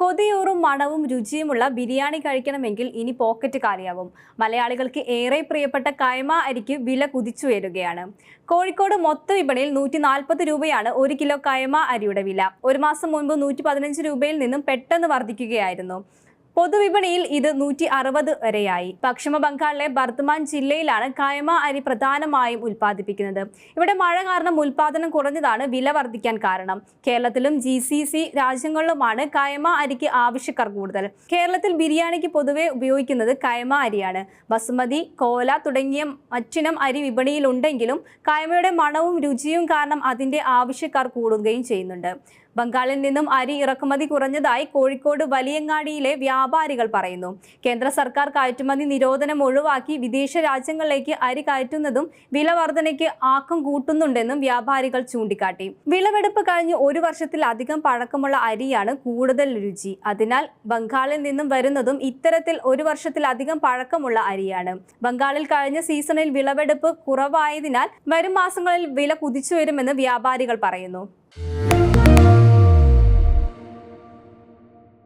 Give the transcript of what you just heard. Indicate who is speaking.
Speaker 1: കൊതിയൂറും മണവും രുചിയുമുള്ള ബിരിയാണി കഴിക്കണമെങ്കിൽ ഇനി പോക്കറ്റ് കാലിയാവും. മലയാളികൾക്ക് ഏറെ പ്രിയപ്പെട്ട കൈമ അരിക്ക് വില കുതിച്ചുയരുകയാണ്. കോഴിക്കോട് മൊത്ത വിപണിയിൽ നൂറ്റി നാൽപ്പത് രൂപയാണ് ഒരു കിലോ കൈമ അരിയുടെ വില. ഒരു മാസം മുൻപ് നൂറ്റി പതിനഞ്ച് രൂപയിൽ നിന്നും പെട്ടെന്ന് വർദ്ധിക്കുകയായിരുന്നു. പൊതുവിപണിയിൽ ഇത് നൂറ്റി അറുപത് വരെയായി. പശ്ചിമ ബംഗാളിലെ ബർദ്മാൻ ജില്ലയിലാണ് കായമ അരി പ്രധാനമായും ഉൽപ്പാദിപ്പിക്കുന്നത്. ഇവിടെ മഴ കാരണം ഉൽപാദനം കുറഞ്ഞതാണ് വില വർദ്ധിക്കാൻ കാരണം. കേരളത്തിലും ജി രാജ്യങ്ങളിലുമാണ് കായമ അരിക്ക് ആവശ്യക്കാർ കൂടുതൽ. കേരളത്തിൽ ബിരിയാണിക്ക് പൊതുവെ ഉപയോഗിക്കുന്നത് കായമ അരിയാണ്. ബസുമതി കോല തുടങ്ങിയ മറ്റിനം അരി വിപണിയിലുണ്ടെങ്കിലും കായമയുടെ മണവും രുചിയും കാരണം അതിന്റെ ആവശ്യക്കാർ കൂടുകയും ചെയ്യുന്നുണ്ട്. ബംഗാളിൽ നിന്നും അരി ഇറക്കുമതി കുറഞ്ഞതായി കോഴിക്കോട് വലിയങ്ങാടിയിലെ വ്യാപാരികൾ പറയുന്നു. കേന്ദ്ര സർക്കാർ കയറ്റുമതി നിരോധനം ഒഴിവാക്കി വിദേശ രാജ്യങ്ങളിലേക്ക് അരി കയറ്റുന്നതും വില വർധനയ്ക്ക് ആക്കം കൂട്ടുന്നുണ്ടെന്നും വ്യാപാരികൾ ചൂണ്ടിക്കാട്ടി. വിളവെടുപ്പ് കഴിഞ്ഞ് ഒരു വർഷത്തിലധികം പഴക്കമുള്ള അരിയാണ് കൂടുതൽ രുചി. അതിനാൽ ബംഗാളിൽ നിന്നും വരുന്നതും ഇത്തരത്തിൽ ഒരു വർഷത്തിലധികം പഴക്കമുള്ള അരിയാണ്. ബംഗാളിൽ കഴിഞ്ഞ സീസണിൽ വിളവെടുപ്പ് കുറവായതിനാൽ വരും മാസങ്ങളിൽ വില കുതിച്ചു വരുമെന്ന് വ്യാപാരികൾ പറയുന്നു.